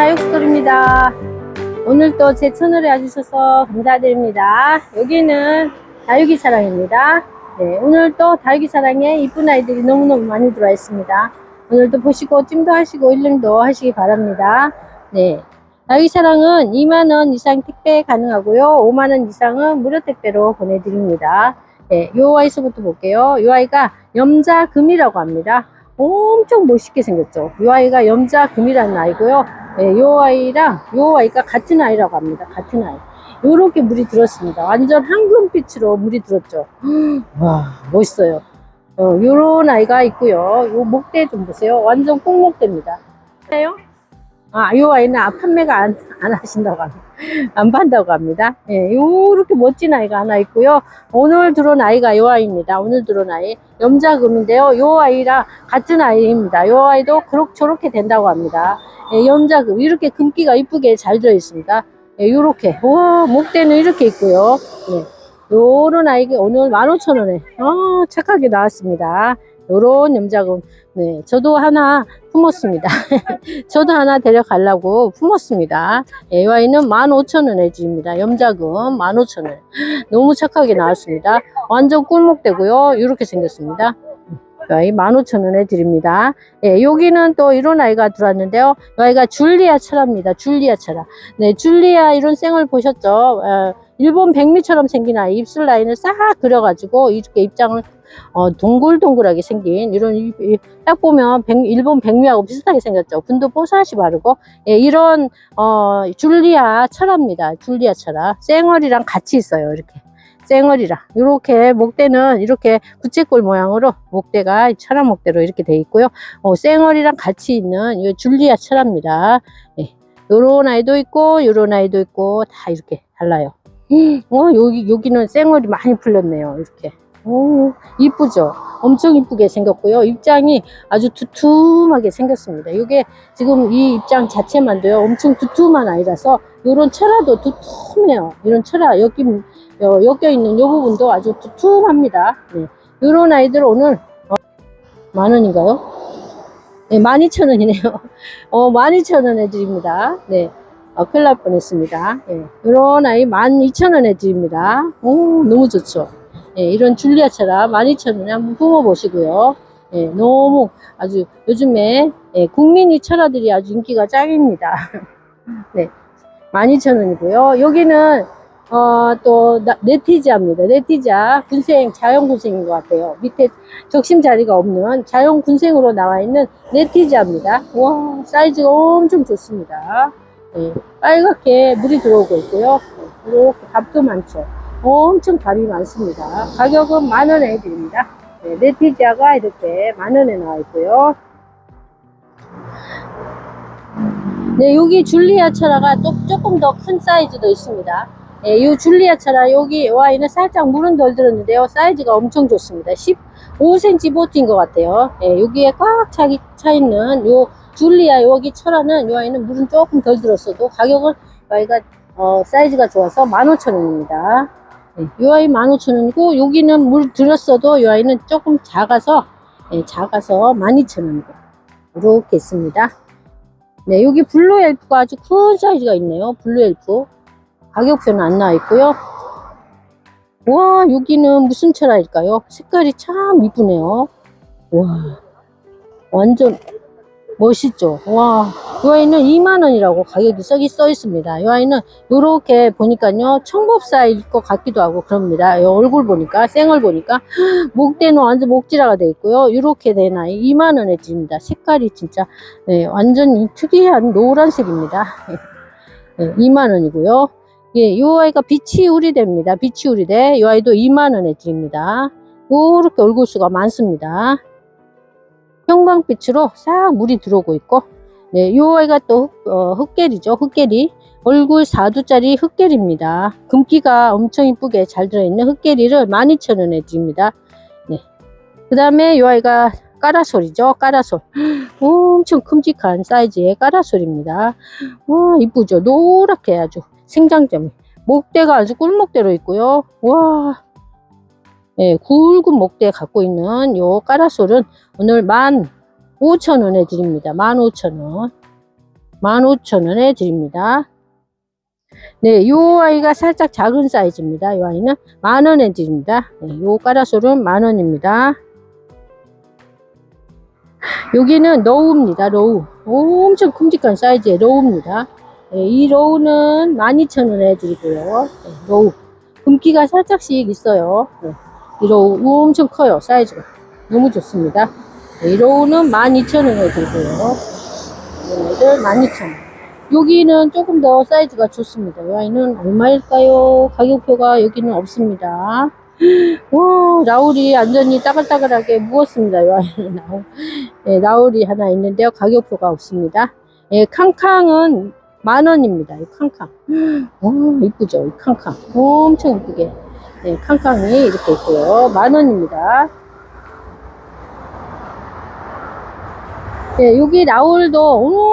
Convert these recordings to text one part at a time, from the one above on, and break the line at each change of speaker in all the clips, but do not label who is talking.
다육스토리입니다. 오늘 또 제 채널에 와주셔서 감사드립니다. 여기는 다육이 사랑입니다. 네, 오늘 또 다육이 사랑에 이쁜 아이들이 너무너무 많이 들어와 있습니다. 오늘도 보시고 찜도 하시고 일름도 하시기 바랍니다. 네. 다육이 사랑은 2만원 이상 택배 가능하고요. 5만원 이상은 무료 택배로 보내드립니다. 네, 요 아이서부터 볼게요. 요 아이가 염자금이라고 합니다. 엄청 멋있게 생겼죠. 이 아이가 염자금이라는 아이고요. 네, 이 아이랑 이 아이가 같은 아이라고 합니다. 같은 아이. 요렇게 물이 들었습니다. 완전 황금빛으로 물이 들었죠. 와, 멋있어요. 어, 요런 아이가 있고요. 요 목대 좀 보세요. 완전 꽁목대입니다. 해요? 아, 요 아이는 아, 판매가 안, 안 하신다고 합니다. 안 판다고 합니다. 예, 요렇게 멋진 아이가 하나 있고요. 오늘 들어온 아이가 요 아이입니다. 오늘 들어온 아이. 염자금인데요. 요 아이랑 같은 아이입니다. 요 아이도 그렇게 저렇게 된다고 합니다. 예, 염자금. 이렇게 금기가 이쁘게 잘 들어 있습니다. 예, 요렇게. 와, 목대는 이렇게 있고요. 예. 요런 아이가 오늘 15,000원에, 어, 착하게 나왔습니다. 요런 염자금. 네, 저도 하나 품었습니다. 저도 하나 데려가려고 품었습니다. 아이는 15,000원에 주입니다. 염자금 15,000원. 너무 착하게 나왔습니다. 완전 꿀목되고요. 이렇게 생겼습니다. 이 아이 15,000원에 드립니다. 예, 여기는 또 이런 아이가 들어왔는데요. 이 아이가 줄리아 철화입니다. 줄리아 철화. 네, 줄리아 이런 생을 보셨죠? 어, 일본 백미처럼 생긴 아이 입술 라인을 싹 그려가지고 이렇게 입장을 어, 동글동글하게 생긴 이런 이- 이- 딱 보면 백- 일본 백미하고 비슷하게 생겼죠. 분도 뽀사시 바르고 예, 이런 어, 줄리아 철화입니다. 줄리아 철화 쌩얼이랑 같이 있어요. 이렇게 쌩얼이랑 이렇게 목대는 이렇게 부채꼴 모양으로 목대가 철화 목대로 이렇게 돼 있고요. 어, 쌩얼이랑 같이 있는 이 줄리아 철화입니다. 예, 요런 아이도 있고 요런 아이도 있고 다 이렇게 달라요. 어, 여기 여기는 쌩얼이 많이 풀렸네요. 이렇게. 오, 이쁘죠? 엄청 이쁘게 생겼고요. 입장이 아주 두툼하게 생겼습니다. 이게 지금 이 입장 자체만도요, 엄청 두툼한 아이라서, 이런 철화도 두툼해요. 이런 철화, 여기, 여, 엮여 있는 이 부분도 아주 두툼합니다. 네. 이런 아이들 오늘, 어, 만 원인가요? 네, 12,000원이네요. 어, 12,000원에 드립니다. 네. 어, 큰일 날 뻔했습니다. 예. 이런 아이 12,000원에 드립니다. 오, 너무 좋죠? 예, 이런 줄리아 차라 12,000원에 한번 품어보시고요. 예, 너무 아주 요즘에 예, 국민이 철화들이 아주 인기가 짱입니다. 네, 12,000원이고요. 여기는 어, 또 나- 네티자입니다. 네티자 군생 자연 군생인 것 같아요. 밑에 적심 자리가 없는 자연 군생으로 나와 있는 네티자입니다. 와 사이즈가 엄청 좋습니다. 예, 빨갛게 물이 들어오고 있고요. 이렇게 밥도 많죠. 엄청 밥이 많습니다. 가격은 만 원에 드립니다. 네, 네티지아가 이렇게 만 원에 나와 있고요. 네, 여기 줄리아 또 조금 더 큰 사이즈도 있습니다. 네, 이 줄리아 철화 여기 이 아이는 살짝 물은 덜 들었는데요. 사이즈가 엄청 좋습니다. 15cm 보트인 것 같아요. 네, 여기에 꽉 차, 차 있는 요 줄리아 여기 철화는 이 아이는 물은 조금 덜 들었어도 가격은 이 아이가 어, 사이즈가 좋아서 15,000원입니다. 네, 이 아이 15,000원이고 여기는 물 들었어도 이 아이는 조금 작아서 네, 작아서 12,000원이고 이렇게 있습니다. 네, 여기 블루 엘프가 아주 큰 사이즈가 있네요. 블루 엘프 가격표는 안 나와 있고요. 와 여기는 무슨 철화일까요? 색깔이 참 이쁘네요. 와 완전 멋있죠. 와, 이 아이는 2만원이라고 가격이 써기 써 있습니다. 이 아이는 요렇게 보니까요, 청법사일 것 같기도 하고 그럽니다. 이 얼굴 보니까, 생얼 보니까, 목대는 완전 목지라가 돼 있고요. 요렇게 된 아이 2만원에 드립니다. 색깔이 진짜, 네, 완전 특이한 노란색입니다. 네, 2만원이고요. 예, 이 아이가 빛이 우리대입니다. 빛이 우리대. 이 아이도 2만원에 드립니다. 요렇게 얼굴수가 많습니다. 형광빛으로 싹 물이 들어오고 있고 네, 요 아이가 또 흑, 어, 흑계리죠. 흑계리. 얼굴 4두짜리 흑계리입니다. 금기가 엄청 이쁘게 잘 들어있는 흑계리를 12,000원에 드립니다. 네. 그 다음에 요 아이가 까라솔이죠. 까라솔. 엄청 큼직한 사이즈의 까라솔입니다. 와, 이쁘죠. 노랗게 아주 생장점이. 목대가 아주 꿀목대로 있고요. 와, 예, 굵은 목대 갖고 있는 요 까라솔은 오늘 15,000원에 드립니다. 15,000원. 15,000원에 드립니다. 네, 요 아이가 살짝 작은 사이즈입니다. 이 아이는 만 원에 드립니다. 네, 요 까라솔은 만 원입니다. 여기는 로우입니다. 로우. 엄청 큼직한 사이즈의 로우입니다. 네, 이 로우는 12,000원에 드리고요. 네, 로우. 금기가 살짝씩 있어요. 네, 이 로우 엄청 커요. 사이즈가. 너무 좋습니다. 네, 이 로우는 12,000원에 드리고요. 얘네들 12,000원. 여기는 조금 더 사이즈가 좋습니다. 이 아이는 얼마일까요? 가격표가 여기는 없습니다. 와, 라울이 완전히 따글따글하게 무었습니다. 이 아이는 라울. 네, 라울이 하나 있는데요. 가격표가 없습니다. 예, 캉캉은 만 원입니다. 이 캉캉. 와, 이쁘죠? 이 캉캉. 엄청 이쁘게. 네, 캉캉이 이렇게 있고요. 만 원입니다. 네, 여기 라울도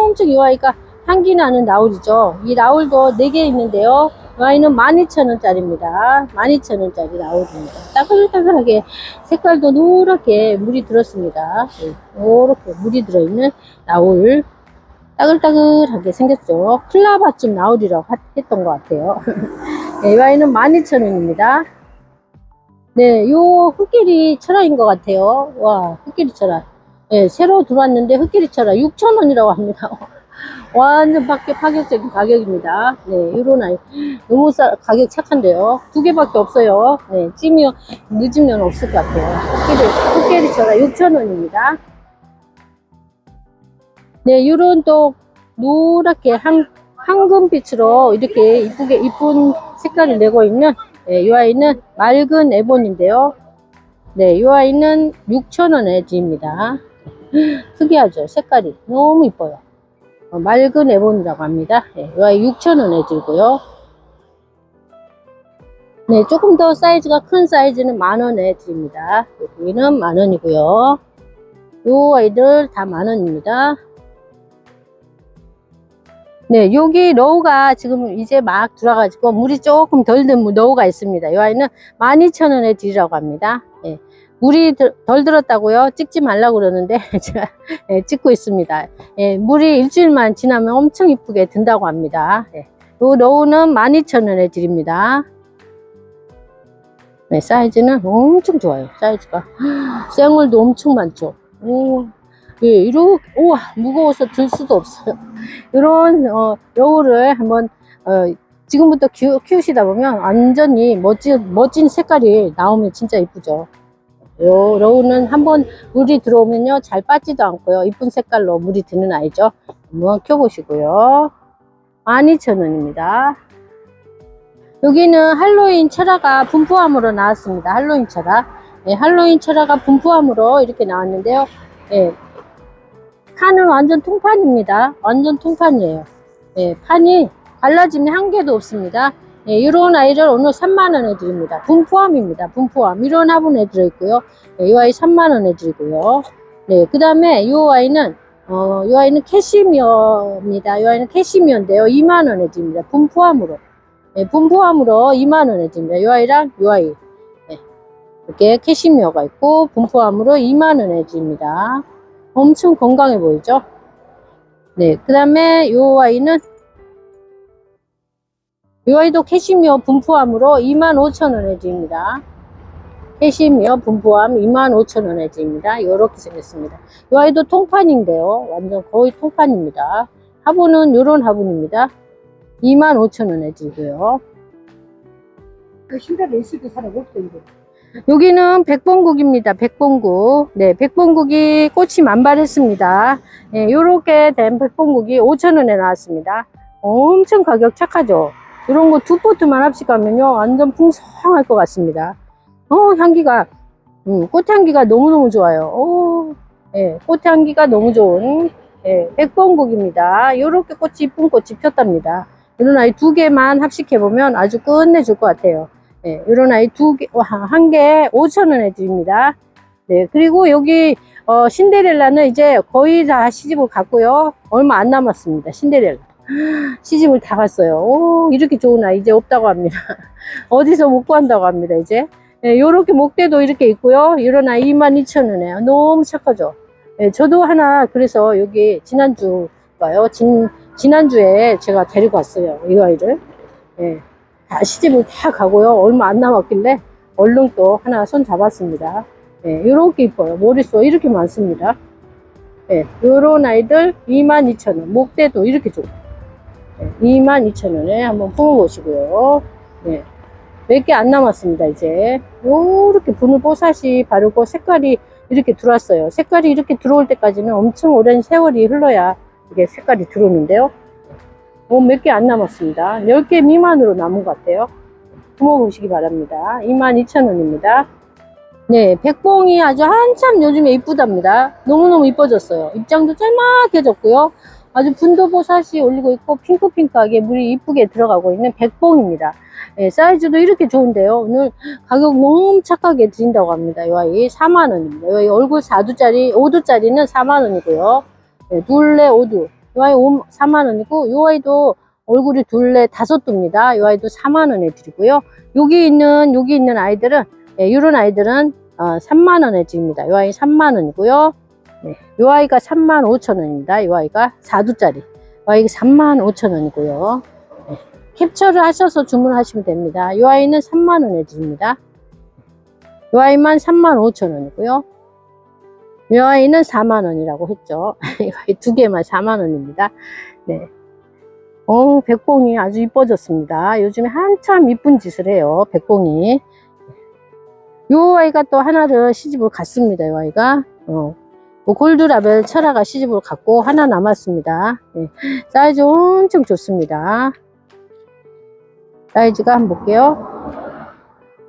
엄청 이 아이가 향기 나는 라울이죠. 이 라울도 4개 있는데요. 이 아이는 12,000원짜리입니다. 12,000원짜리 라울입니다. 따글따글하게 색깔도 노랗게 물이 들었습니다. 네, 이렇게 물이 들어있는 라울. 따글따글하게 생겼죠. 클라바쯤 라울이라고 하- 했던 것 같아요. 네, 이 아이는 12,000원입니다. 네, 요 흑길이 철화인 것 같아요. 와, 흑길이 철화. 네, 새로 들어왔는데 흑길이 철화 6,000원이라고 합니다. 완전 파격, 파격적인 가격입니다. 네, 요런 아이. 너무 싸, 가격 착한데요. 두 개밖에 없어요. 네, 찌면, 늦으면 없을 것 같아요. 흑길이, 흑길이 철화 6,000원입니다. 네, 요런 또 노랗게 황, 황금빛으로 이렇게 이쁘게 이쁜 색깔을 내고 있는 네, 이 아이는 맑은 에본인데요. 네, 이 아이는 6,000원에 드립니다. 특이하죠? 색깔이 너무 이뻐요. 어, 맑은 에본이라고 합니다. 네, 이 아이 6,000원에 들고요. 네, 조금 더 사이즈가 큰 사이즈는 만원에 드립니다. 여기는 만원이고요. 이 아이들 다 만원입니다. 네, 여기 로우가 지금 이제 막 들어가지고 물이 조금 덜든 로우가 있습니다. 이 아이는 12,000원에 드리라고 합니다. 예, 물이 들- 덜 들었다고요? 찍지 말라고 그러는데 제가 예, 찍고 있습니다. 예, 물이 일주일만 지나면 엄청 이쁘게 든다고 합니다. 예, 이 로우는 12,000원에 드립니다. 네, 사이즈는 엄청 좋아요. 사이즈가. 생얼도 엄청 많죠. 오, 예, 이렇게, 우와, 무거워서 들 수도 없어요. 이런, 어, 여우를 한번, 어, 지금부터 키우, 키우 시다 보면 완전히 멋진, 멋진 색깔이 나오면 진짜 이쁘죠. 요, 여우는 한번 물이 들어오면요, 잘 빠지도 않고요. 이쁜 색깔로 물이 드는 아이죠. 한번 켜보시고요. 12,000원입니다. 여기는 할로윈 철화가 분포함으로 나왔습니다. 할로윈 철화. 예, 할로윈 철화가 분포함으로 이렇게 나왔는데요. 예, 판은 완전 통판입니다. 완전 통판이에요. 예, 판이 갈라짐이 한 개도 없습니다. 예, 이런 아이를 오늘 3만원에 드립니다. 분 포함입니다. 분 포함. 이런 화분에 들어있고요. 예, 이 아이 3만원에 드리고요. 네, 그 다음에 이 아이는, 어, 이 아이는 캐시미어입니다. 이 아이는 캐시미어인데요. 2만원에 드립니다. 분 포함으로. 예, 분 포함으로 2만원에 드립니다. 이 아이랑 이 아이. 예, 이렇게 캐시미어가 있고, 분 포함으로 2만원에 드립니다. 엄청 건강해 보이죠? 네, 그 다음에 요 아이는 요 아이도 캐시미어 분포함으로 25,000원에 드립니다. 캐시미어 분포함 25,000원에 드립니다. 요렇게 생겼습니다. 요 아이도 통판인데요. 완전 거의 통판입니다. 화분은 요런 화분입니다. 25,000원에 드리고요.
그 있을 때 사람 없던데.
여기는 백봉국입니다. 백봉국. 네, 백봉국이 꽃이 만발했습니다. 네, 요렇게 된 백봉국이 5,000원에 나왔습니다. 엄청 가격 착하죠? 이런 거 두 포트만 합식하면요. 완전 풍성할 것 같습니다. 어, 향기가, 음, 꽃향기가 너무너무 좋아요. 오, 예, 꽃향기가 너무 좋은, 예, 백봉국입니다. 요렇게 꽃이, 이쁜 꽃이 폈답니다. 이런 아이 두 개만 합식해보면 아주 끝내줄 것 같아요. 네, 이런 아이 두 개, 와, 한개 5,000원에 드립니다. 네, 그리고 여기, 어, 신데렐라는 이제 거의 다 시집을 갔고요. 얼마 안 남았습니다. 신데렐라. 시집을 다 갔어요. 오, 이렇게 좋은 아이 이제 없다고 합니다. 어디서 못 구한다고 합니다, 이제. 네, 요렇게 목대도 이렇게 있고요. 이런 아이 22,000원에. 너무 착하죠. 네, 저도 하나, 그래서 여기 지난주가요. 진, 지난주에 제가 데리고 왔어요. 이 아이를. 예. 다 시집을 다 가고요. 얼마 안 남았길래 얼른 또 하나 손 잡았습니다. 예, 이렇게 이뻐요. 머릿속 이렇게 많습니다. 예, 요런 아이들 22,000원. 목대도 이렇게 좋고. 예, 22,000원에 한번 품어보시고요. 예, 몇 개 안 남았습니다, 이제. 요렇게 분을 뽀사시 바르고 색깔이 이렇게 들어왔어요. 색깔이 이렇게 들어올 때까지는 엄청 오랜 세월이 흘러야 이게 색깔이 들어오는데요. 어, 몇개 안 남았습니다. 10개 미만으로 남은 것 같아요. 품어보시기 바랍니다. 22,000원입니다. 네, 백봉이 아주 한참 요즘에 이쁘답니다. 너무너무 이뻐졌어요. 입장도 짤막해졌고요. 아주 분도보사시 올리고 있고 핑크핑크하게 물이 이쁘게 들어가고 있는 백봉입니다. 네, 사이즈도 이렇게 좋은데요. 오늘 가격 너무 착하게 드린다고 합니다. 이 아이 4만원입니다. 이 얼굴 4두짜리, 5두짜리는 4만원이고요. 네, 둘레 5두. 이 아이 4만원이고, 이 아이도 얼굴이 둘레 다섯 두입니다. 이 아이도 4만원에 드리고요. 여기 있는, 여기 있는 아이들은, 예, 이런 아이들은, 어, 3만원에 드립니다. 이 아이 3만원이고요. 네, 이 아이가 3만 5천원입니다. 이 아이가 4두짜리. 이 아이가 3만 5천원이고요. 네, 캡처를 하셔서 주문하시면 됩니다. 이 아이는 3만원에 드립니다. 이 아이만 3만 5천원이고요. 이 아이는 4만원이라고 했죠. 두 개만 4만원입니다. 네. 어, 백봉이 아주 이뻐졌습니다. 요즘에 한참 이쁜 짓을 해요. 백봉이. 요 아이가 또 하나를 시집을 갔습니다. 요 아이가. 어. 뭐 골드라벨 철화가 시집을 갔고 하나 남았습니다. 네. 사이즈 엄청 좋습니다. 사이즈가 한번 볼게요.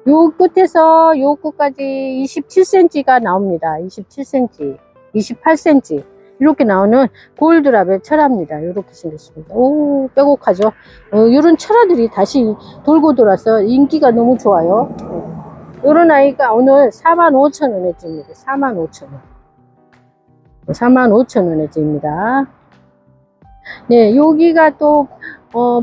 요 끝에서 요 끝까지 27cm가 나옵니다. 27cm, 28cm 이렇게 나오는 골드라벨 철화입니다. 이렇게 생겼습니다. 오 빼곡하죠. 어, 이런 철화들이 다시 돌고 돌아서 인기가 너무 좋아요. 이런 아이가 오늘 45,000원에 줍니다. 45,000원. 45,000원에 줍니다. 네, 여기가 또, 어,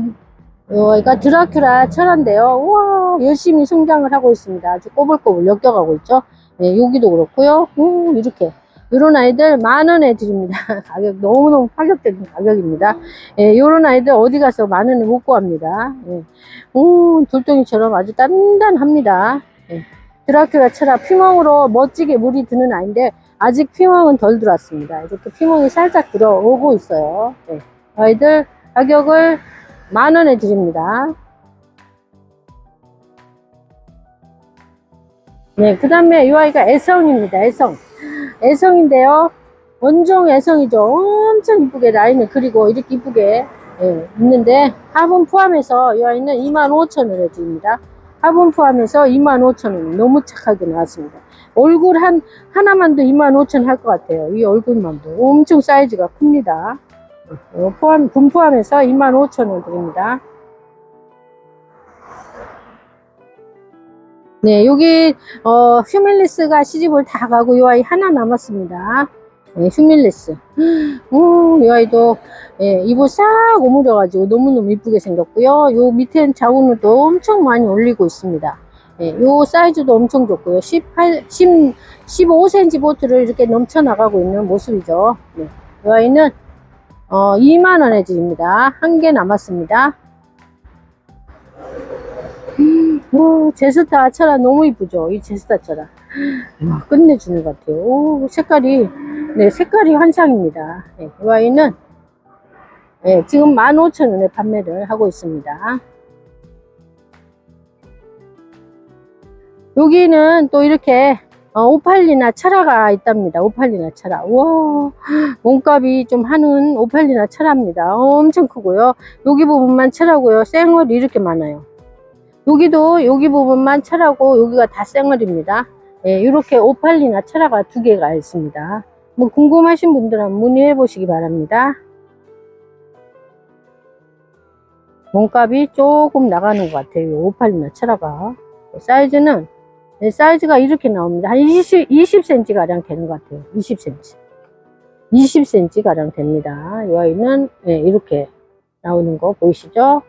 여기가 드라큘라 철화인데요. 우와, 열심히 성장을 하고 있습니다. 아주 꼬불꼬불 엮여가고 있죠. 네, 여기도 그렇고요. 오, 이렇게. 이런 아이들 만 원에 드립니다. 가격 너무너무 파격적인 가격입니다. 예, 이런 아이들 어디 가서 만 원에 못 구합니다. 예. 오, 돌덩이처럼 아주 단단합니다. 예. 드라큘라 철화 피멍으로 멋지게 물이 드는 아이인데 아직 피멍은 덜 들어왔습니다. 이렇게 피멍이 살짝 들어오고 있어요. 예. 아이들 가격을 만 원에 드립니다. 네, 그 다음에 이 아이가 애성입니다. 애성. 애성인데요. 원종 애성이죠. 엄청 이쁘게 라인을 그리고 이렇게 이쁘게 예, 있는데 화분 포함해서 이 아이는 25,000원에 드립니다. 화분 포함해서 25,000원 너무 착하게 나왔습니다. 얼굴 한 하나만도 25,000원 할 것 같아요. 이 얼굴만도 엄청 사이즈가 큽니다. 어, 포함 분 포함해서 25,000원 드립니다. 네, 여기 어, 휴밀리스가 시집을 다 가고 이 아이 하나 남았습니다. 네, 휴밀리스. 오, 이 아이도 예, 입을 싹 오므려가지고 너무너무 이쁘게 생겼고요. 요 밑에 자국물도 엄청 많이 올리고 있습니다. 예, 요 사이즈도 엄청 좋고요. 18, 10, 15cm 보트를 이렇게 넘쳐나가고 있는 모습이죠. 네, 이 아이는 어, 2만원에 드립니다. 한 개 남았습니다. 오, 제스타 철화 너무 이쁘죠? 이 제스타 철화. 와, 끝내주는 것 같아요. 오, 색깔이, 네, 색깔이 환상입니다. 네, 이 아이는, 네, 지금 15,000원에 판매를 하고 있습니다. 여기는 또 이렇게, 어, 오팔리나 철화가 있답니다. 오팔리나 철화. 우와, 몸값이 좀 하는 오팔리나 철화입니다. 엄청 크고요. 여기 부분만 철하고요. 생얼이 이렇게 많아요. 여기도 여기 부분만 철하고 여기가 다 생얼입니다. 예, 이렇게 오팔리나 철화가 두 개가 있습니다. 뭐 궁금하신 분들은 문의해 보시기 바랍니다. 몸값이 조금 나가는 것 같아요. 이 오팔리나 철화가. 사이즈는 네, 사이즈가 이렇게 나옵니다. 한 20, 20cm 가량 되는 것 같아요. 20cm. 20cm 가량 됩니다. 이 아이는 예, 이렇게 나오는 거 보이시죠?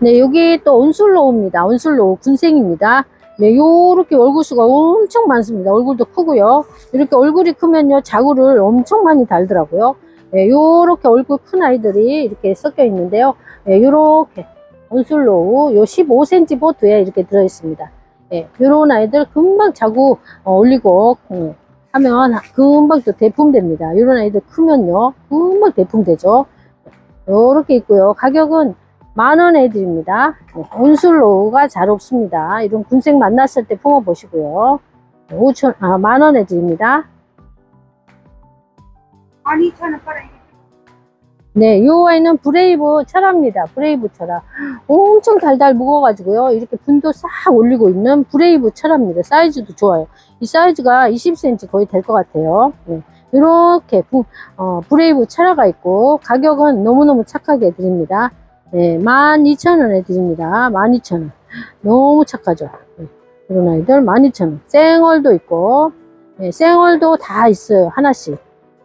네, 여기 또 온술로우입니다. 온술로우 군생입니다. 네, 요렇게 얼굴수가 엄청 많습니다. 얼굴도 크고요. 이렇게 얼굴이 크면요, 자구를 엄청 많이 달더라고요. 네, 요렇게 얼굴 큰 아이들이 이렇게 섞여 있는데요. 네, 요렇게 온술로우 요 15cm 보트에 이렇게 들어 있습니다. 네, 요런 아이들 금방 자구 어, 올리고 음, 하면 금방 또 대품됩니다. 요런 아이들 크면요, 금방 대품되죠. 요렇게 있고요. 가격은 만 원에 드립니다. 네, 온술로우가 잘 없습니다. 이런 군색 만났을 때 품어보시고요. 5천, 아, 만 원에 드립니다.
12,000원 팔아.
네, 요 아이는 브레이브 철화입니다. 브레이브 철화. 엄청 달달 무거워가지고요. 이렇게 분도 싹 올리고 있는 브레이브 철화입니다. 사이즈도 좋아요. 이 사이즈가 20cm 거의 될 것 같아요. 네, 이렇게 부, 어, 브레이브 철화가 있고, 가격은 너무너무 착하게 드립니다. 네, 12,000원에 드립니다. 12,000원. 너무 착하죠. 네, 이런 아이들 12,000원. 생얼도 있고, 네, 생얼도 다 있어요. 하나씩.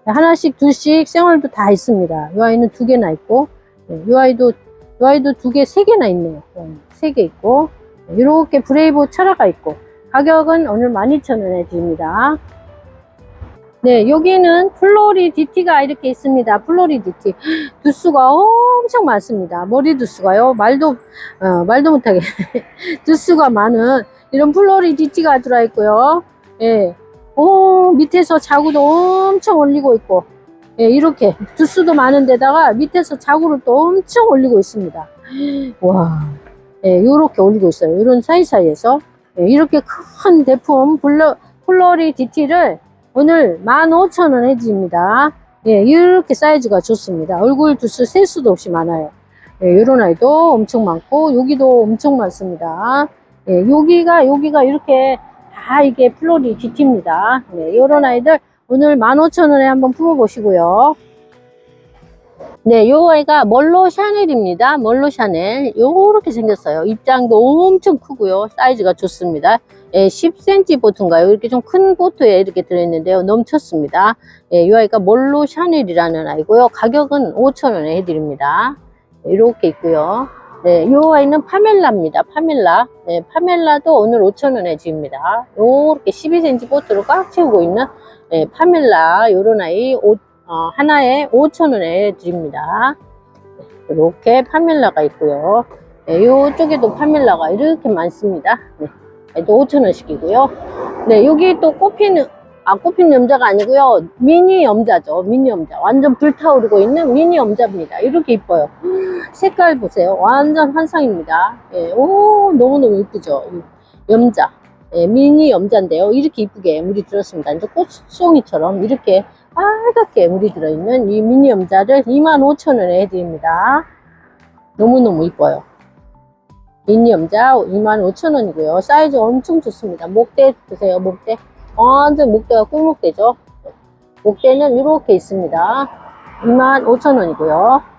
네, 하나씩, 둘씩 생얼도 다 있습니다. 이 아이는 두 개나 있고, 네, 이 아이도, 이 아이도 두 개, 세 개나 있네요. 네, 세개 있고, 네, 이렇게 브레이브 철화가 있고, 가격은 오늘 12,000원에 드립니다. 네, 여기는 플로리 DT가 이렇게 있습니다. 플로리 DT. 두수가 엄청 많습니다. 머리 두수가요. 말도, 어, 말도 못하게. 두수가 많은 이런 플로리 DT가 들어있고요. 예. 오, 밑에서 자구도 엄청 올리고 있고, 예, 이렇게 두수도 많은 데다가 밑에서 자구를 또 엄청 올리고 있습니다. 와, 예, 요렇게 올리고 있어요. 이런 사이사이에서. 예, 이렇게 큰 대품 블러, 플로리 DT를 오늘 15,000원 해드립니다. 예, 이렇게 사이즈가 좋습니다. 얼굴 두수 셀 수도 없이 많아요. 예, 요런 아이도 엄청 많고, 여기도 엄청 많습니다. 예, 여기가, 여기가 이렇게 다 이게 플로리 DT입니다. 네, 요런 아이들 오늘 15,000원에 한번 품어보시고요. 네, 요 아이가 멀로 샤넬입니다. 멀로 샤넬. 요렇게 생겼어요. 입장도 엄청 크고요. 사이즈가 좋습니다. 예, 10cm 보트인가요? 이렇게 좀 큰 보트에 이렇게 들어있는데요. 넘쳤습니다. 예, 이 아이가 몰로 샤넬이라는 아이고요. 가격은 5,000원에 해드립니다. 네, 이렇게 있고요. 네, 이 아이는 파멜라입니다. 파멜라. 네, 파멜라도 오늘 5,000원에 드립니다. 요렇게 12cm 보트로 꽉 채우고 있는 네, 파멜라 요런 아이 오- 어, 하나에 5,000원에 드립니다. 네, 이렇게 파멜라가 있고요. 네, 이쪽에도 파멜라가 이렇게 많습니다. 네. 또 5,000원씩이고요. 네, 여기 또 꽃피는, 아, 꽃피는 염자가 아니고요. 미니 염자죠. 미니 염자. 완전 불타오르고 있는 미니 염자입니다. 이렇게 이뻐요. 색깔 보세요. 완전 환상입니다. 예, 오, 너무너무 이쁘죠. 이 염자. 예, 미니 염자인데요. 이렇게 이쁘게 물이 들었습니다. 이제 꽃송이처럼 이렇게 빨갛게 물이 들어있는 이 미니 염자를 25,000원에 해드립니다. 너무너무 이뻐요. 미니 염자 25,000원이고요. 사이즈 엄청 좋습니다. 목대 보세요. 목대. 완전 목대가 꿀목대죠. 목대는 이렇게 있습니다. 25,000원이고요.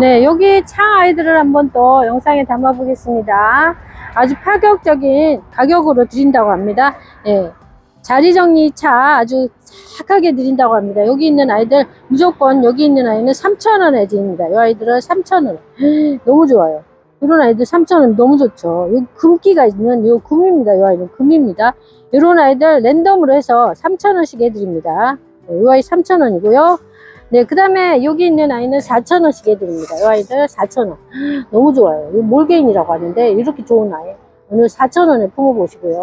네, 여기 차 아이들을 한번 또 영상에 담아 보겠습니다. 아주 파격적인 가격으로 드린다고 합니다. 예. 자리 정리 차 아주 착하게 드린다고 합니다. 여기 있는 아이들 무조건 여기 있는 아이는 3,000원에 드립니다. 이 아이들은 3,000원. 너무 좋아요. 이런 아이들 3,000원 너무 좋죠. 요 금기가 있는 요 금입니다. 이 아이는 금입니다. 이런 아이들 랜덤으로 해서 3,000원씩 해드립니다. 네, 이 아이 3,000원이고요. 네, 그 다음에 여기 있는 아이는 4,000원씩 해드립니다. 이 아이들 4,000원. 너무 좋아요. 이 몰게인이라고 하는데 이렇게 좋은 아이. 오늘 4,000원에 품어보시고요.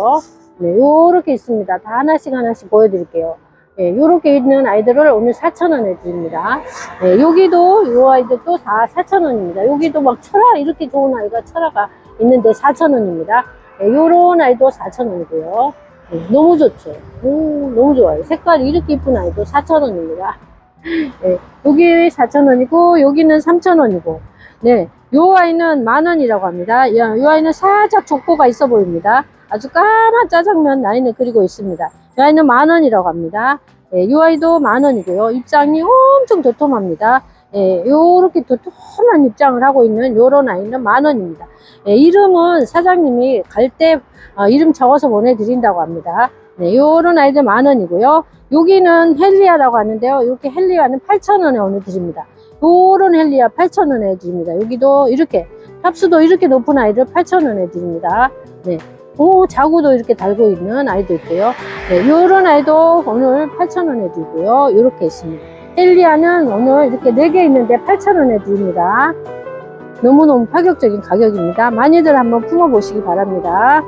네, 요렇게 있습니다. 다 하나씩 하나씩 보여드릴게요. 네, 요렇게 있는 아이들을 오늘 4,000원에 드립니다. 네, 여기도 요 아이들도 다 4,000원입니다. 여기도 막 철화, 이렇게 좋은 아이가 철화가 있는데 4,000원입니다. 네, 요런 아이도 4,000원이고요. 네, 너무 좋죠. 오, 너무 좋아요. 색깔이 이렇게 이쁜 아이도 4,000원입니다. 네, 여기 4,000원이고, 여기는 3,000원이고, 네, 요 아이는 만원이라고 합니다. 야, 요 아이는 살짝 족보가 있어 보입니다. 아주 까만 짜장면 라인을 그리고 있습니다. 이 아이는 만원이라고 합니다. 예, 요 아이도 만원이고요. 입장이 엄청 도톰합니다. 예, 요렇게 도톰한 입장을 하고 있는 요런 아이는 만원입니다. 예, 이름은 사장님이 갈때 어, 이름 적어서 보내드린다고 합니다. 네, 요런 아이들 만원이고요. 여기는 헬리아라고 하는데요. 이렇게 헬리아는 8,000원에 오늘 드립니다. 요런 헬리아 8,000원에 드립니다. 여기도 이렇게 탑수도 이렇게 높은 아이를 8,000원에 드립니다. 네. 오, 자구도 이렇게 달고 있는 아이도 있고요. 네, 요런 아이도 오늘 8,000원에 드리고요. 이렇게 있습니다. 헬리아는 오늘 이렇게 4개 있는데 8,000원에 드립니다. 너무너무 파격적인 가격입니다. 많이들 한번 품어보시기 바랍니다.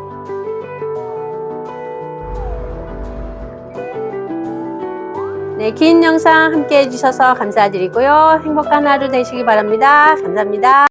네, 긴 영상 함께 해주셔서 감사드리고요. 행복한 하루 되시기 바랍니다. 감사합니다.